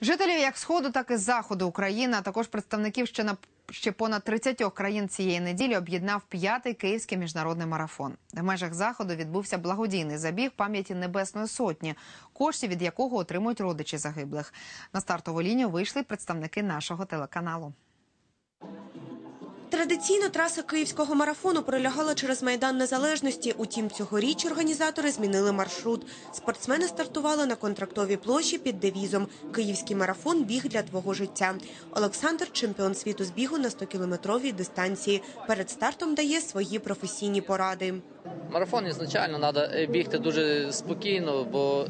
Жителів як сходу, так і заходу України, а також представників ще на ще понад 30 країн цієї неділі об'єднав п'ятий київський міжнародний марафон. В межах заходу відбувся благодійний забіг пам'яті Небесної Сотні, коштів від якого отримують родичі загиблих. На стартову лінію вийшли представники нашого телеканалу. Традиційно траса київського марафону пролягала через майдан незалежності. Утім, цьогоріч організатори змінили маршрут. Спортсмени стартували на контрактовій площі під девізом Київський марафон біг для твого життя. Олександр, чемпіон світу з бігу на 100-кілометровій дистанції. Перед стартом дає свої професійні поради. Марафон ізначально треба бігти дуже спокійно, бо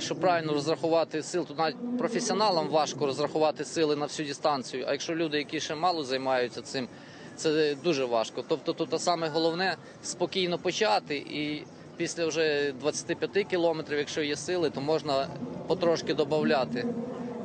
щоб правильно розрахувати сил, тут навіть професіоналам важко розрахувати сили на всю дистанцію. А якщо люди, які ще мало займаються цим, це дуже важко. Тобто тут саме головне спокійно почати і після вже 25 кілометрів, якщо є сили, то можна потрошки додати.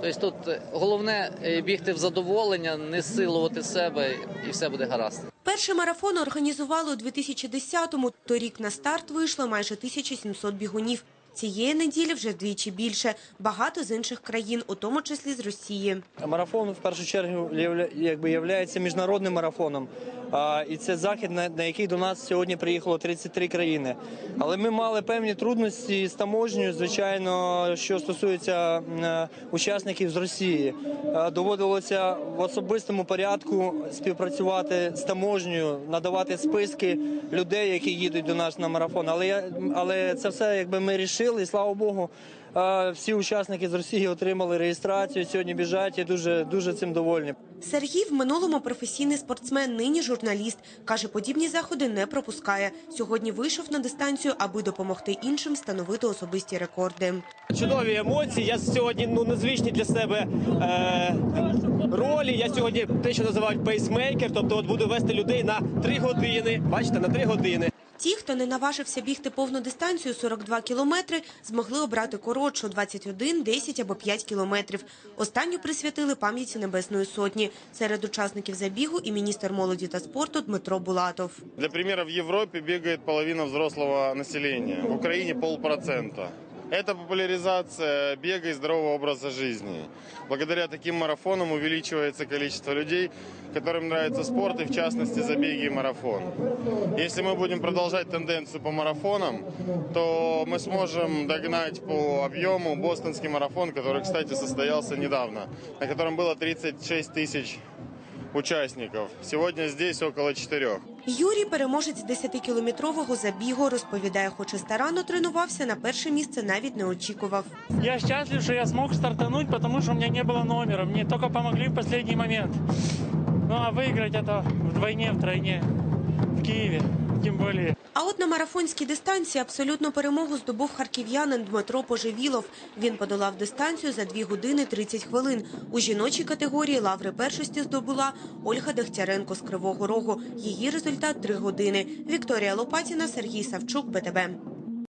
Тобто тут головне е, бігти в задоволення, не силувати себе, і все буде гаразд. Перший марафон організували у 2010-му. Торік на старт вийшло майже 1700 бігунів. Цієї неділі вже вдвічі більше. Багато з інших країн, у тому числі з Росії. Марафон в першу чергу якби являється міжнародним марафоном. І це захід, на, який до нас сьогодні приїхало 33 країни. Але ми мали певні трудності з таможнею, звичайно, що стосується е, учасників з Росії. Доводилося в особистому порядку співпрацювати з таможнею, надавати списки людей, які їдуть до нас на марафон. Але але це все якби ми рішили, і слава Богу. Всі учасники з Росії отримали реєстрацію. Сьогодні біжать і дуже дуже цим довольні. Сергій в минулому професійний спортсмен, нині журналіст. Каже, подібні заходи не пропускає. Сьогодні вийшов на дистанцію, аби допомогти іншим становити особисті рекорди. Чудові емоції. Я сьогодні ну незвичні для себе е, ролі. Я сьогодні те, що називають пейсмейкер, тобто от буду вести людей на 3 години. Бачите, на 3 години. Ті, хто не наважився бігти повну дистанцію 42 кілометри, змогли обрати коротшу 21, 10 або 5 кілометрів. Останню присвятили пам'яті Небесної Сотні. Серед учасників забігу і міністр молоді та спорту Дмитро Булатов. Для прикладу, в Європі бігає половина взрослого населення, в Україні полпроцента. Это популяризация бега и здорового образа жизни. Благодаря таким марафонам увеличивается количество людей, которым нравится спорт и в частности забеги и марафон. Если мы будем продолжать тенденцию по марафонам, то мы сможем догнать по объему бостонский марафон, который, кстати, состоялся недавно, на котором было 36 тысяч участников. Сегодня здесь около четырех. Юрій, переможець 10-кілометрового забігу, розповідає, хоч і старанно тренувався, на перше місце навіть не очікував. Я счастлив, что я смог стартануть, потому что у меня не было номера. Мне только помогли в последний момент. Ну а выиграть это вдвойне, втройне. В Киеве, тем более. А от на марафонській дистанції абсолютну перемогу здобув харків'янин Дмитро Поживілов. Він подолав дистанцію за 2 години 30 хвилин. У жіночій категорії лаври першості здобула Ольга Дегтяренко з Кривого Рогу. Її результат 3 години. Вікторія Лопатіна, Сергій Савчук, БТБ.